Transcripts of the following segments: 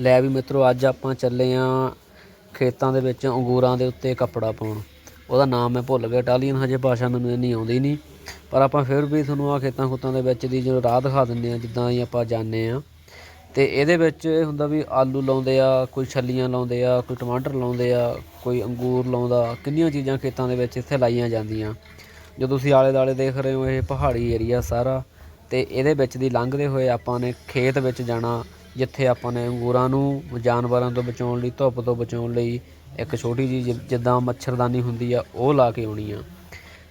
ਲੈ ਵੀ ਮਿੱਤਰੋ, ਅੱਜ ਆਪਾਂ ਚੱਲੇ ਆਂ ਖੇਤਾਂ ਦੇ ਵਿੱਚ ਅੰਗੂਰਾਂ ਦੇ ਉੱਤੇ ਕੱਪੜਾ ਪਾਉਣ। ਉਹਦਾ ਨਾਮ ਮੈਂ ਭੁੱਲ ਗਿਆ ਇਟਾਲੀਅਨ ਹਜੇ ਭਾਸ਼ਾ ਮੈਨੂੰ ਇੰਨੀ ਆਉਂਦੀ ਨਹੀਂ। ਪਰ ਆਪਾਂ ਫਿਰ ਵੀ ਤੁਹਾਨੂੰ ਆ ਖੇਤਾਂ ਖੁੱਤਾਂ ਦੇ ਵਿੱਚ ਦੀ ਜਦੋਂ ਰਾਹ ਦਿਖਾ ਦਿੰਦੇ ਆ, ਜਿੱਦਾਂ ਹੀ ਆਪਾਂ ਜਾਂਦੇ ਆ। ਤੇ ਇਹਦੇ ਵਿੱਚ ਇਹ ਹੁੰਦਾ ਵੀ ਆਲੂ ਲਾਉਂਦੇ ਆ, ਕੋਈ ਛੱਲੀਆਂ ਲਾਉਂਦੇ ਆ, ਕੋਈ ਟਮਾਟਰ ਲਾਉਂਦੇ ਆ, ਕੋਈ ਅੰਗੂਰ ਲਾਉਂਦਾ, ਕਿੰਨੀਆਂ ਚੀਜ਼ਾਂ ਖੇਤਾਂ ਦੇ ਵਿੱਚ ਇੱਥੇ ਲਾਈਆਂ ਜਾਂਦੀਆਂ। ਜੋ ਤੁਸੀਂ ਆਲੇ ਦਾਲੇ ਦੇਖ ਰਹੇ ਹੋ, ਇਹ ਪਹਾੜੀ ਏਰੀਆ ਸਾਰਾ। ਤੇ ਇਹਦੇ ਵਿੱਚ ਦੀ ਲੰਘਦੇ ਹੋਏ ਆਪਾਂ ਨੇ ਖੇਤ ਵਿੱਚ ਜਾਣਾ। ਜਿੱਥੇ ਆਪਾਂ ਨੇ ਅੰਗੂਰਾਂ ਨੂੰ ਜਾਨਵਰਾਂ ਤੋਂ ਬਚਾਉਣ ਲਈ, ਧੁੱਪ ਤੋਂ ਬਚਾਉਣ ਲਈ ਇੱਕ ਛੋਟੀ ਜਿਹੀ ਜਿੱਦਾਂ ਮੱਛਰਦਾਨੀ ਹੁੰਦੀ ਆ, ਉਹ ਲਾ ਕੇ ਆਉਣੀ ਆ।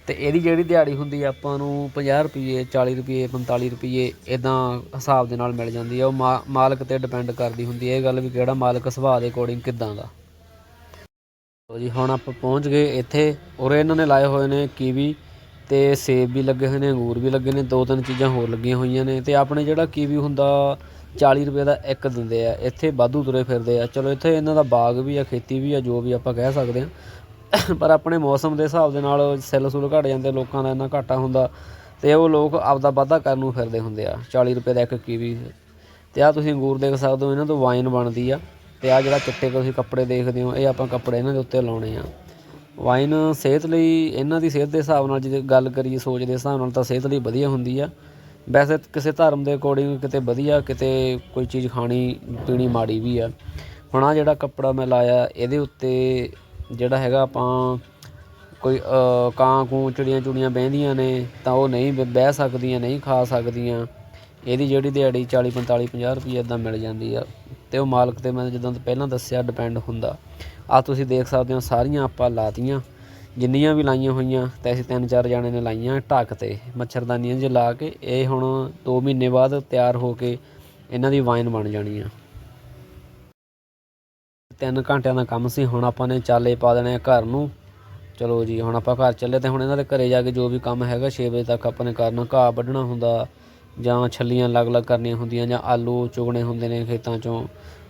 ਤੇ ਇਹਦੀ ਜਿਹੜੀ ਦਿਹਾੜੀ ਹੁੰਦੀ ਆ, ਆਪਾਂ ਨੂੰ 50 ਰੁਪਏ 40 ਰੁਪਏ 45 ਰੁਪਏ ਇਦਾਂ ਹਿਸਾਬ ਦੇ ਨਾਲ ਮਿਲ ਜਾਂਦੀ ਆ। ਉਹ ਮਾ- ਮਾਲਕ ਤੇ ਡਿਪੈਂਡ ਕਰਦੀ ਹੁੰਦੀ ਹੈ ਇਹ ਗੱਲ ਵੀ ਕਿਹੜਾ ਮਾਲਕ ਸੁਭਾਅ ਦੇ ਅਕੋਰਡਿੰਗ ਕਿਦਾਂ ਦਾ। ਲੋ ਜੀ, ਹੁਣ ਆਪਾਂ ਪਹੁੰਚ ਗਏ ਇੱਥੇ ਔਰ ਇਹਨਾਂ ਨੇ ਲਾਏ ਹੋਏ ਨੇ ਕੀਵੀ ਤੇ ਸੇਬ ਵੀ ਲੱਗੇ ਹੋਏ ਨੇ, ਅੰਗੂਰ ਵੀ ਲੱਗੇ ਨੇ, ਦੋ ਤਿੰਨ ਚੀਜ਼ਾਂ ਹੋਰ ਲੱਗੀਆਂ ਹੋਈਆਂ ਨੇ ਤੇ ਆਪਣੇ ਜਿਹੜਾ ਕੀਵੀ ਹੁੰਦਾ 40 ਰੁਪਏ ਦਾ ਇੱਕ ਦਿੰਦੇ ਆ, ਇੱਥੇ ਵਾਧੂ ਤੁਰੇ ਫਿਰਦੇ ਆ। ਚਲੋ ਇੱਥੇ ਇਹਨਾਂ ਦਾ ਬਾਗ ਵੀ ਆ, ਖੇਤੀ ਵੀ ਆ, ਜੋ ਵੀ ਆਪਾਂ ਕਹਿ ਸਕਦੇ ਆ। ਪਰ ਆਪਣੇ ਮੌਸਮ ਦੇ ਹਿਸਾਬ ਦੇ ਨਾਲ ਸੈੱਲ ਸੁੱਲ ਘਟ ਜਾਂਦੇ, ਲੋਕਾਂ ਦਾ ਇੰਨਾ ਘਾਟਾ ਹੁੰਦਾ ਤੇ ਉਹ ਲੋਕ ਆਪਦਾ ਵਾਧਾ ਕਰਨ ਨੂੰ ਫਿਰਦੇ ਹੁੰਦੇ ਆ। 40 ਰੁਪਏ ਦਾ ਇੱਕ ਕੀਵੀ। ਤੇ ਆ ਤੁਸੀਂ ਅੰਗੂਰ ਦੇਖ ਸਕਦੇ ਹੋ, ਇਹਨਾਂ ਤੋਂ ਵਾਈਨ ਬਣਦੀ ਆ। ਤੇ ਆ ਜਿਹੜਾ ਚਿੱਟੇ ਤੁਸੀਂ ਕੱਪੜੇ ਦੇਖਦੇ ਹੋ, ਇਹ ਆਪਾਂ ਕੱਪੜੇ ਇਹਨਾਂ ਦੇ ਉੱਤੇ ਲਾਉਣੇ ਆ। ਵਾਈਨ ਸਿਹਤ ਲਈ, ਇਹਨਾਂ ਦੀ ਸਿਹਤ ਦੇ ਹਿਸਾਬ ਨਾਲ ਜੇ ਗੱਲ ਕਰੀਏ, ਸੋਚ ਦੇ ਹਿਸਾਬ ਨਾਲ ਤਾਂ ਸਿਹਤ ਲਈ ਵਧੀਆ ਹੁੰਦੀ ਆ। ਵੈਸੇ ਕਿਸੇ ਧਰਮ ਦੇ ਅਕੋਰਡਿੰਗ ਕਿਤੇ ਵਧੀਆ, ਕਿਤੇ ਕੋਈ ਚੀਜ਼ ਖਾਣੀ, ਪੀਣੀ ਮਾੜੀ ਵੀ ਆ। ਹੁਣ ਆਹ ਜਿਹੜਾ ਕੱਪੜਾ ਮੈਂ ਲਾਇਆ, ਇਹਦੇ ਉੱਤੇ ਜਿਹੜਾ ਹੈਗਾ ਆਪਾਂ ਕੋਈ ਕਾਂ ਕੂੰ ਚਿੜੀਆਂ ਚੁੜੀਆਂ ਬਹਿੰਦੀਆਂ ਨੇ, ਤਾਂ ਉਹ ਨਹੀਂ ਬ- ਬਹਿ ਸਕਦੀਆਂ, ਨਹੀਂ ਖਾ ਸਕਦੀਆਂ। ਇਹਦੀ ਜਿਹੜੀ ਦਿਹਾੜੀ 40 45 50 ਰੁਪਏ ਇਦਾਂ ਮਿਲ ਜਾਂਦੀ ਆ। ਤੇ ਉਹ ਮਾਲਕ ਤੇ ਮੈਂ ਜਿੱਦਾਂ ਪਹਿਲਾਂ ਦੱਸਿਆ ਡਿਪੈਂਡ ਹੁੰਦਾ। ਆ ਤੁਸੀਂ ਦੇਖ ਸਕਦੇ ਹੋ, ਸਾਰੀਆਂ ਆਪਾਂ ਲਾਤੀਆਂ। ਜਿੰਨੀਆਂ ਵੀ ਲਾਈਆਂ ਹੋਈਆਂ ਤੇ ਅਸੀਂ ਤਿੰਨ ਚਾਰ ਜਾਣੇ ਨੇ ਲਾਈਆਂ ਢੱਕ ਤੇ, ਮੱਛਰਦਾਨੀਆਂ 'ਚ ਲਾ ਕੇ, ਇਹ ਹੁਣ ਦੋ ਮਹੀਨੇ ਬਾਅਦ ਤਿਆਰ ਹੋ ਕੇ ਇਹਨਾਂ ਦੀ ਵਾਈਨ ਬਣ ਜਾਣੀ ਆ। ਤਿੰਨ ਘੰਟਿਆਂ ਦਾ ਕੰਮ ਸੀ, ਹੁਣ ਆਪਾਂ ਨੇ ਚਾਲੇ ਪਾ ਦੇਣੇ ਆ ਘਰ ਨੂੰ। ਚਲੋ ਜੀ, ਹੁਣ ਆਪਾਂ ਘਰ ਚੱਲੇ ਤੇ ਹੁਣ ਇਹਨਾਂ ਦੇ ਘਰੇ ਜਾ ਕੇ ਜੋ ਵੀ ਕੰਮ ਹੈਗਾ 6 ਵਜੇ ਤੱਕ ਆਪਾਂ ਨੇ ਕਰਨਾ ਘਾਹ ਵੱਢਣਾ ਹੁੰਦਾ, ਜਾਂ ਛੱਲੀਆਂ ਅਲੱਗ-ਅਲੱਗ ਕਰਨੀਆਂ ਹੁੰਦੀਆਂ, ਜਾਂ ਆਲੂ ਚੁਗਣੇ ਹੁੰਦੇ ਨੇ ਖੇਤਾਂ ਚੋਂ।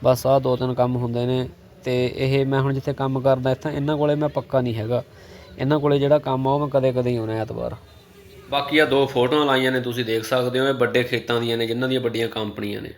ਬਸ ਆਹ ਦੋ ਤਿੰਨ ਕੰਮ ਹੁੰਦੇ ਨੇ ਤੇ ਇਹ ਮੈਂ ਹੁਣ ਜਿੱਥੇ ਕੰਮ ਕਰਦਾ, ਇੱਥੇ ਇਹਨਾਂ ਕੋਲੇ ਮੈਂ ਪੱਕਾ ਨਹੀਂ ਹੈਗਾ। ਇਹਨਾਂ ਕੋਲੇ ਜਿਹੜਾ ਕੰਮ ਆ, ਉਹ ਮੈਂ ਕਦੇ-ਕਦੇ ਹੀ ਆਉਣਾ ਐਤਵਾਰ। ਬਾਕੀ ਆ ਦੋ ਫੋਟੋਆਂ ਲਾਈਆਂ ਨੇ, ਤੁਸੀਂ ਦੇਖ ਸਕਦੇ ਹੋ, ਇਹ ਵੱਡੇ ਖੇਤਾਂ ਦੀਆਂ ਨੇ, ਜਿਨ੍ਹਾਂ ਦੀਆਂ ਵੱਡੀਆਂ ਕੰਪਨੀਆਂ ਨੇ।